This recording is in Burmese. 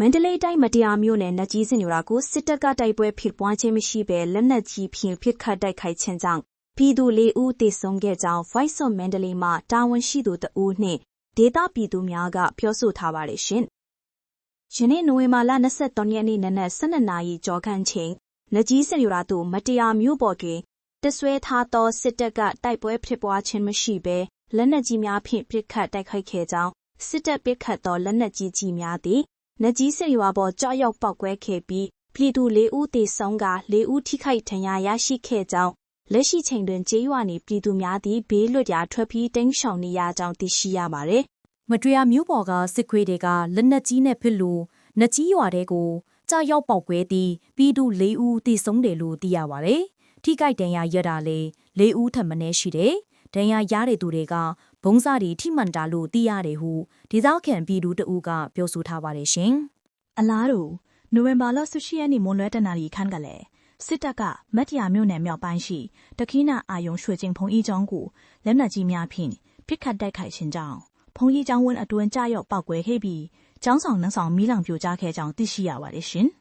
မန္တလေးတိုင်းမတရားမြို့နယ်နတ်ကြီးစင်ရွာကိုစစ်တပ်ကတိုက်ပွဲဖြစ်ပွားခြင်းမရှိဘဲလက်နက်ကြီးဖြင့်ပစ်ခတ်တိုက်ခိုက်ခြင်းကြောင့်ပြည်သူ၄ဦးသေဆုံးခဲ့ကြောင်း Voice of Mandalay မှတာဝန်ရှိသူတဦးနှင့်ဒေသပြည်သူများကပြောဆိုထားပါတယ်ရှင်။ယနေ့နိုဝင်ဘာလ23ရက်နေ့နနက်12နာရီကျော်ခန့်ချိန်နတ်ကြီးစင်ရွာသို့မတရားမြို့ပေါ်တွင်တဆွဲထားသောစစ်တပ်ကတိုက်ပွဲဖြစ်ပွားခြင်းမရှိဘဲလက်နက်ကြီးများဖြင့်ပစ်ခတ်တိုက်ခိုက်ခဲ့ကြောင်းစစ်တပ်ပစ်ခတ်သောလက်နက်ကြီးကြီးများသည် နတ်ကြီးစင်ရွာပေါ်ကြောက်ရောက်ပောက်ကွဲခဲ့ပြီးပြည်သူ၄ဦးသေဆုံးက၄ဦးထိခိုက်ဒဏ်ရာရရှိခဲ့ကြောင်းလက်ရှိချိန်တွင်ကျေးရွာနေပြည်သူများသည်ဘေးလွတ်ရာထွက်ပြေးတိမ်းရှောင်နေရကြောင်းသိရှိရပါသည်မတရားမျိုးပေါ်ကစစ်ခွေးတွေကလက်နက်ကြီးနဲ့ဖစ်လို့နတ်ကြီးရွာတဲကိုကြောက်ရောက်ပေါက်ကွဲသည်ပြည်သူ၄ဦးသေဆုံးတယ်လို့သိရပါတယ်။ထိခိုက်ဒဏ်ရာရတာလေ၄ဦးထပ်မင်းရှိတယ်။ဒဏ်ရာရတဲ့သူတွေကဘုံစားတွေထိမှန်တာလို့သိရတယ်ဟုဒေသခံပြည်သူတအူးကပြောဆိုထားပါတယ်ရှင်။အလားတူနိုဝင်ဘာလ18ရက်နေ့မွန်လွဲတနာရီခန့်ကလည်းစစ်တပ်ကမတ်တရာမြို့နယ်မြောက်ပိုင်းရှိတခိနာအာယုံရွှေကျင်ဖုံကြီးကျောင်းကိုလက်နက်ကြီးများဖြင့်ပစ်ခတ်တိုက်ခိုက်ခြင်းကြောင့်ဖုံကြီးကျောင်းဝင်းအတွင်းကြရောက်ပောက်ကွဲခဲ့ပြီးကျောင်းဆောင်နှန်းဆောင်မီးလောင်ပြိုကျခဲ့ကြောင်းသိရှိရပါတယ်ရှင်။